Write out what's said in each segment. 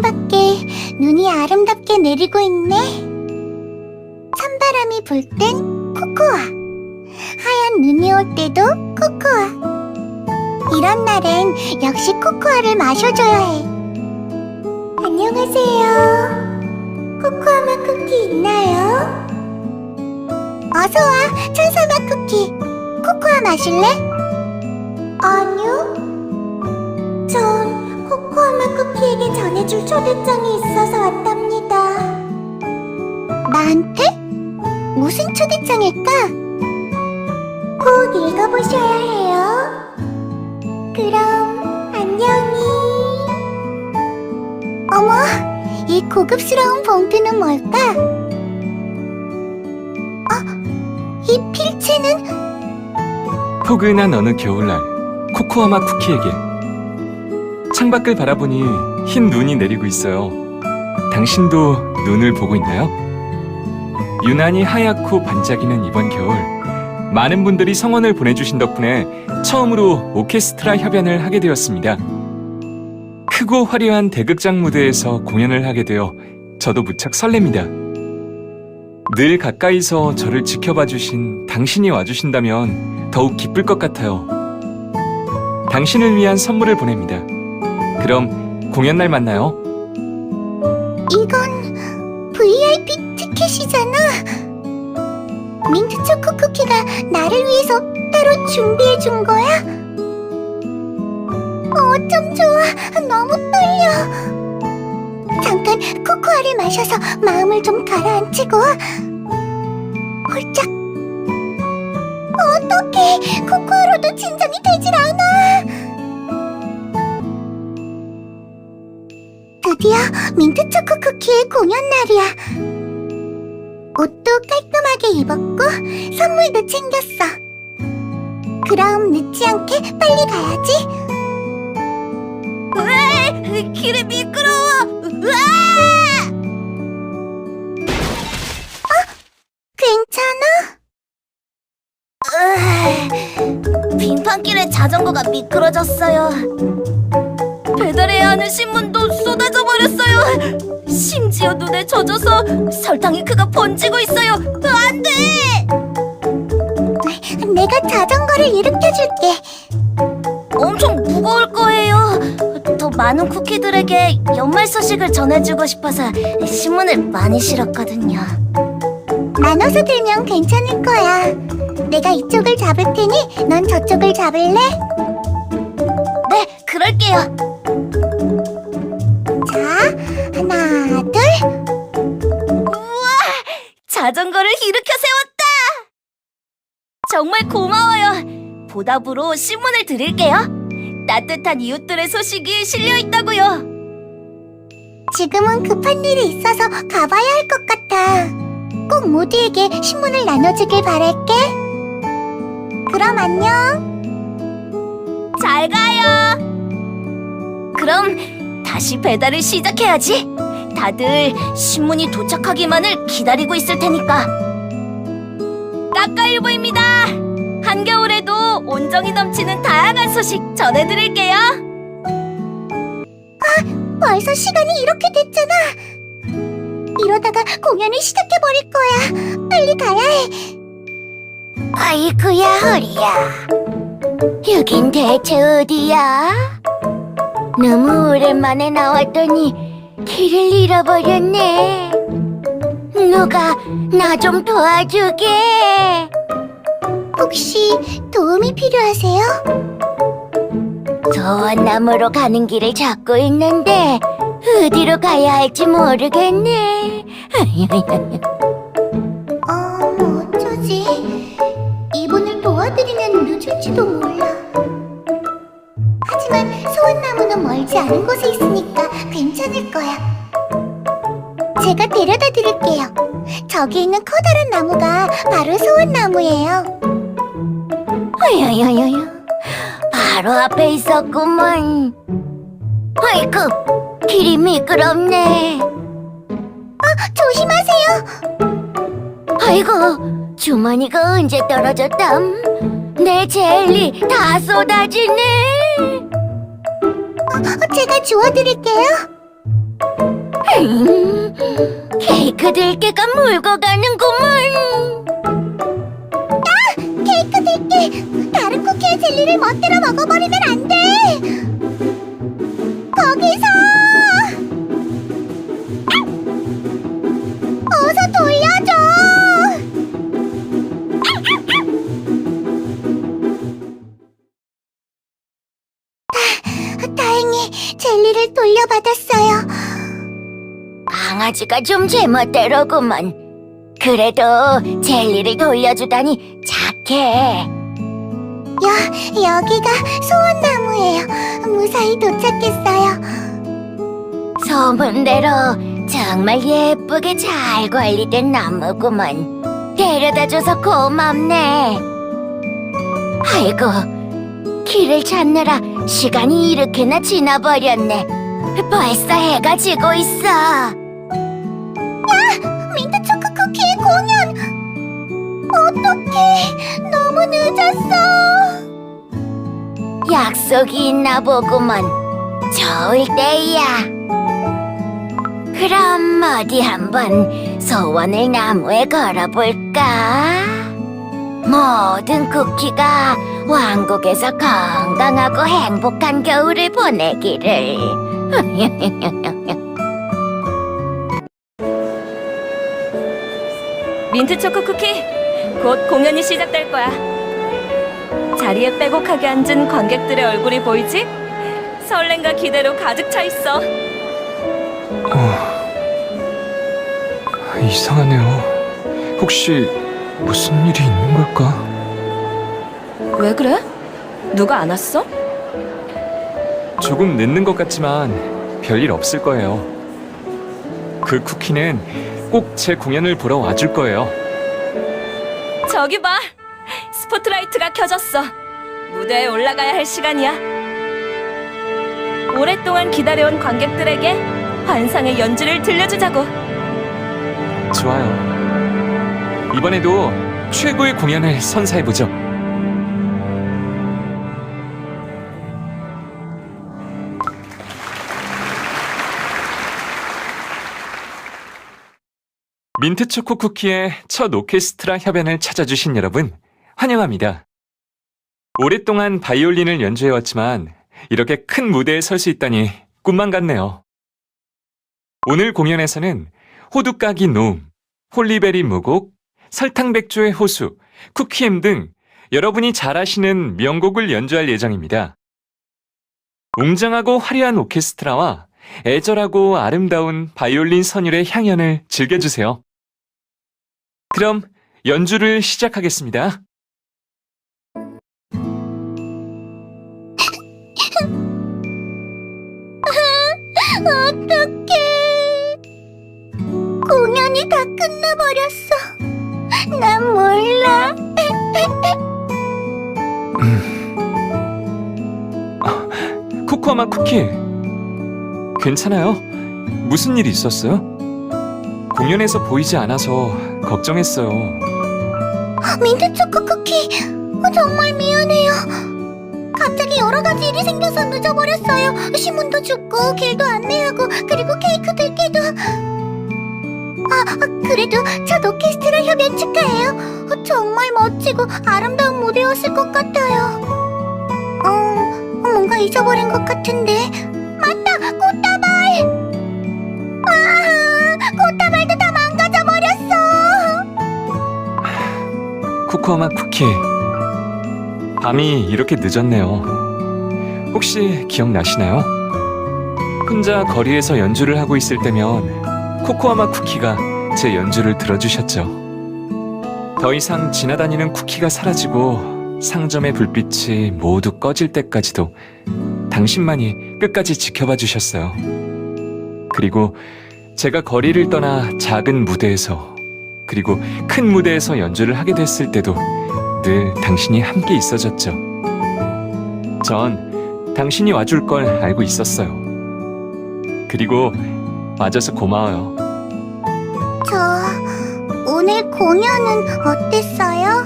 창밖에 눈이 아름답게 내리고 있네. 찬바람이 불 땐 코코아. 하얀 눈이 올 때도 코코아. 이런 날엔 역시 코코아를 마셔줘야 해. 안녕하세요. 코코아맛 쿠키 있나요? 어서와, 천사맛 쿠키. 코코아 마실래? 전해줄 초대장이 있어서 왔답니다. 나한테? 무슨 초대장일까? 꼭 읽어보셔야 해요. 그럼 안녕히. 어머, 이 고급스러운 봉투는 뭘까? 어, 이 필체는 포근한 어느 겨울날 코코아맛 쿠키에게 창밖을 바라보니 흰 눈이 내리고 있어요. 당신도 눈을 보고 있나요? 유난히 하얗고 반짝이는 이번 겨울 많은 분들이 성원을 보내주신 덕분에 처음으로 오케스트라 협연을 하게 되었습니다. 크고 화려한 대극장 무대에서 공연을 하게 되어 저도 무척 설렙니다. 늘 가까이서 저를 지켜봐 주신 당신이 와주신다면 더욱 기쁠 것 같아요. 당신을 위한 선물을 보냅니다. 그럼 공연 날 만나요. 이건 VIP 티켓이잖아. 민트 초코 쿠키가 나를 위해서 따로 준비해 준 거야? 어쩜 좋아. 너무 떨려. 잠깐 코코아를 마셔서 마음을 좀 가라앉히고. 홀짝. 어떡해. 코코아로도 진정이 되질 않아. 드디어 민트 초코 쿠키의 공연 날이야. 옷도 깔끔하게 입었고 선물도 챙겼어. 그럼 늦지 않게 빨리 가야지. 왜? 길이 미끄러워. 으아! 어? 괜찮아? 빙판길에 자전거가 미끄러졌어요. 배달해야 하는 신문도 쏟아져 버렸어요. 심지어 눈에 젖어서 설탕이 그가 번지고 있어요. 안 돼! 내가 자전거를 일으켜줄게. 엄청 무거울 거예요. 더 많은 쿠키들에게 연말 소식을 전해주고 싶어서 신문을 많이 실었거든요. 나눠서 들면 괜찮을 거야. 내가 이쪽을 잡을 테니 넌 저쪽을 잡을래? 네, 그럴게요. 자, 하나, 둘. 우와! 자전거를 일으켜 세웠다! 정말 고마워요. 보답으로 신문을 드릴게요. 따뜻한 이웃들의 소식이 실려 있다고요. 지금은 급한 일이 있어서 가봐야 할 것 같아. 꼭 모두에게 신문을 나눠주길 바랄게. 그럼 안녕. 잘 가요. 그럼 다시 배달을 시작해야지. 다들 신문이 도착하기만을 기다리고 있을 테니까. 까까일보입니다. 한겨울에도 온정이 넘치는 다양한 소식 전해드릴게요. 아, 벌써 시간이 이렇게 됐잖아. 이러다가 공연을 시작해버릴 거야. 빨리 가야 해. 아이쿠야, 허리야. 여긴 대체 어디야? 너무 오랜만에 나왔더니 길을 잃어버렸네. 누가 나 좀 도와주게. 혹시 도움이 필요하세요? 소원나무로 가는 길을 찾고 있는데 어디로 가야 할지 모르겠네. 어, 뭐 어쩌지? 이분을 도와드리면 늦을지도 몰라. 소원나무는 멀지 않은 곳에 있으니까 괜찮을 거야. 제가 데려다 드릴게요. 저기 있는 커다란 나무가 바로 소원나무예요. 어여여여여. 바로 앞에 있었구먼. 아이고, 길이 미끄럽네. 아, 조심하세요. 아이고, 주머니가 언제 떨어졌담? 내 젤리 다 쏟아지네. 어, 제가 주워드릴게요. 음, 케이크 들깨가 물고 가는구먼. 아, 케이크 들깨. 다른 쿠키의 젤리를 멋대로 먹어버리면 안 돼. 강아지가 좀 제멋대로구먼. 그래도 젤리를 돌려주다니 착해. 여, 여기가 소원나무예요. 무사히 도착했어요. 소문대로 정말 예쁘게 잘 관리된 나무구먼. 데려다줘서 고맙네. 아이고, 길을 찾느라 시간이 이렇게나 지나버렸네. 벌써 해가 지고 있어. 야, 민트 초코 쿠키의 공연. 어떡해, 너무 늦었어. 약속이 있나 보구먼. 좋을 때야. 그럼 어디 한번 소원을 나무에 걸어볼까? 모든 쿠키가 왕국에서 건강하고 행복한 겨울을 보내기를. 민트 초코 쿠키 곧 공연이 시작될 거야. 자리에 빼곡하게 앉은 관객들의 얼굴이 보이지? 설렘과 기대로 가득 차 있어. 어... 이상하네요. 혹시 무슨 일이 있는 걸까? 왜 그래? 누가 안 왔어? 조금 늦는 것 같지만 별일 없을 거예요. 그 쿠키는 꼭 제 공연을 보러 와줄 거예요. 저기 봐. 스포트라이트가 켜졌어. 무대에 올라가야 할 시간이야. 오랫동안 기다려온 관객들에게 환상의 연주를 들려주자고. 좋아요. 이번에도 최고의 공연을 선사해보죠. 민트 초코 쿠키의 첫 오케스트라 협연을 찾아주신 여러분, 환영합니다. 오랫동안 바이올린을 연주해왔지만 이렇게 큰 무대에 설 수 있다니 꿈만 같네요. 오늘 공연에서는 호두까기 노음, 홀리베리 무곡, 설탕백조의 호수, 쿠키엠 등 여러분이 잘 아시는 명곡을 연주할 예정입니다. 웅장하고 화려한 오케스트라와 애절하고 아름다운 바이올린 선율의 향연을 즐겨주세요. 그럼 연주를 시작하겠습니다. 어떡해. 공연이 다 끝나버렸어. 난 몰라. 코코아마 쿠키. 괜찮아요? 무슨 일이 있었어요? 공연에서 보이지 않아서 걱정했어요. 민트 초코 쿠키. 어, 정말 미안해요. 갑자기 여러 가지 일이 생겨서 늦어버렸어요. 신문도 죽고 길도 안내하고 그리고 케이크 들기도. 아, 아, 그래도 첫 오케스트라 협연 축하해요. 어, 정말 멋지고 아름다운 무대였을 것 같아요. 어, 뭔가 잊어버린 것 같은데. 맞다, 꽃다발. 버렸어. 코코아마 쿠키. 밤이 이렇게 늦었네요. 혹시 기억나시나요? 혼자 거리에서 연주를 하고 있을 때면 코코아마 쿠키가 제 연주를 들어주셨죠. 더 이상 지나다니는 쿠키가 사라지고 상점의 불빛이 모두 꺼질 때까지도 당신만이 끝까지 지켜봐 주셨어요. 그리고 제가 거리를 떠나 작은 무대에서 그리고 큰 무대에서 연주를 하게 됐을 때도 늘 당신이 함께 있어줬죠. 전 당신이 와줄 걸 알고 있었어요. 그리고 와줘서 고마워요. 저 오늘 공연은 어땠어요?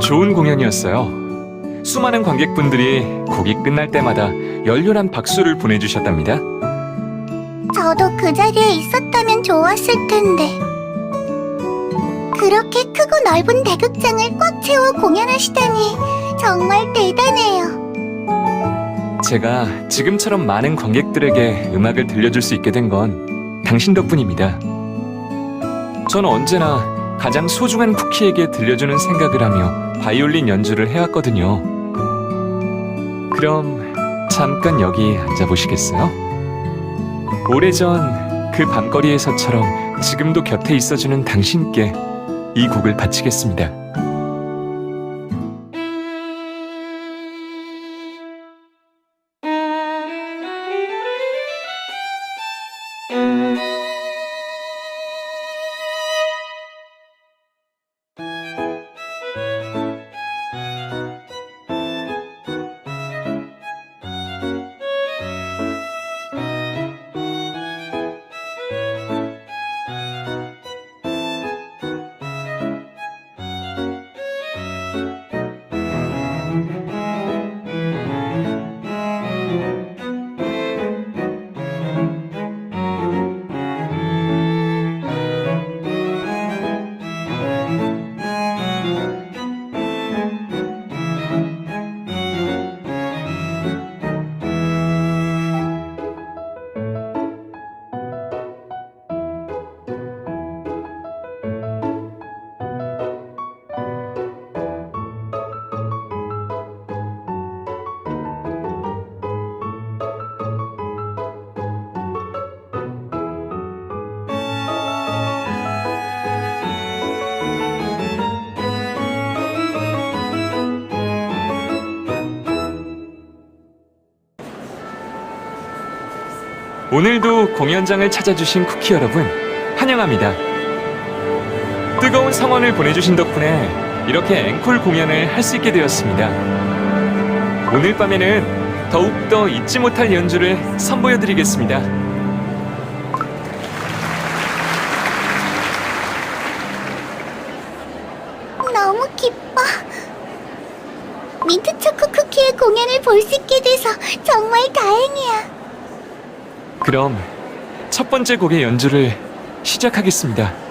좋은 공연이었어요. 수많은 관객분들이 곡이 끝날 때마다 열렬한 박수를 보내주셨답니다. 저도 그 자리에 있었다면 좋았을 텐데. 그렇게 크고 넓은 대극장을 꽉 채워 공연하시다니 정말 대단해요. 제가 지금처럼 많은 관객들에게 음악을 들려줄 수 있게 된 건 당신 덕분입니다. 전 언제나 가장 소중한 쿠키에게 들려주는 생각을 하며 바이올린 연주를 해왔거든요. 그럼 잠깐 여기 앉아보시겠어요? 오래전 그 밤거리에서처럼 지금도 곁에 있어주는 당신께 이 곡을 바치겠습니다. 오늘도 공연장을 찾아주신 쿠키 여러분, 환영합니다. 뜨거운 성원을 보내주신 덕분에 이렇게 앵콜 공연을 할 수 있게 되었습니다. 오늘 밤에는 더욱더 잊지 못할 연주를 선보여드리겠습니다. 너무 기뻐. 민트 초코 쿠키의 공연을 볼 수 있게 돼서 정말 다행이야. 그럼 첫 번째 곡의 연주를 시작하겠습니다.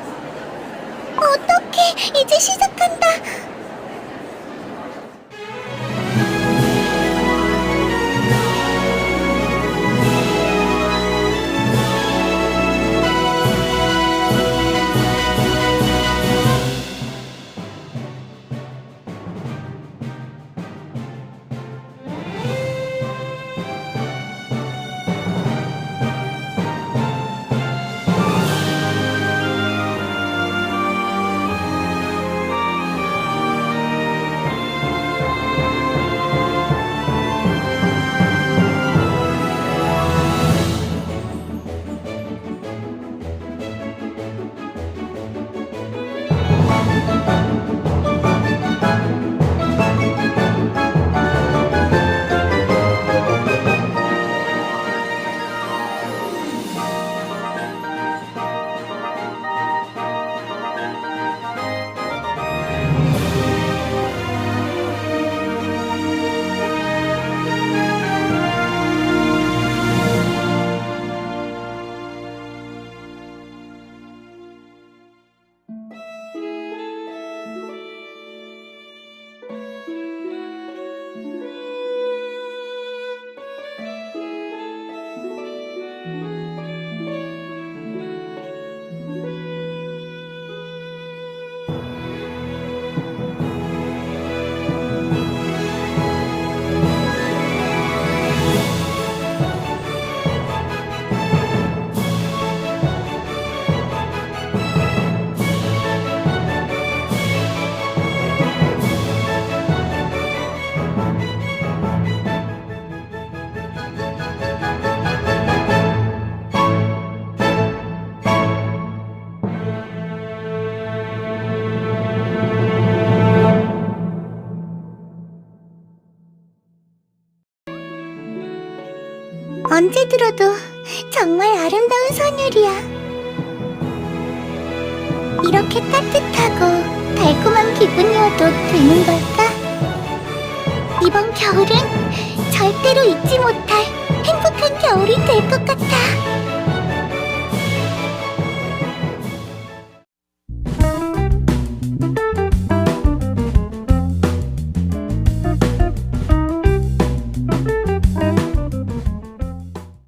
스스로도 정말 아름다운 선율이야. 이렇게 따뜻하고 달콤한 기분이어도 되는 걸까? 이번 겨울은 절대로 잊지 못할 행복한 겨울이 될 것 같아.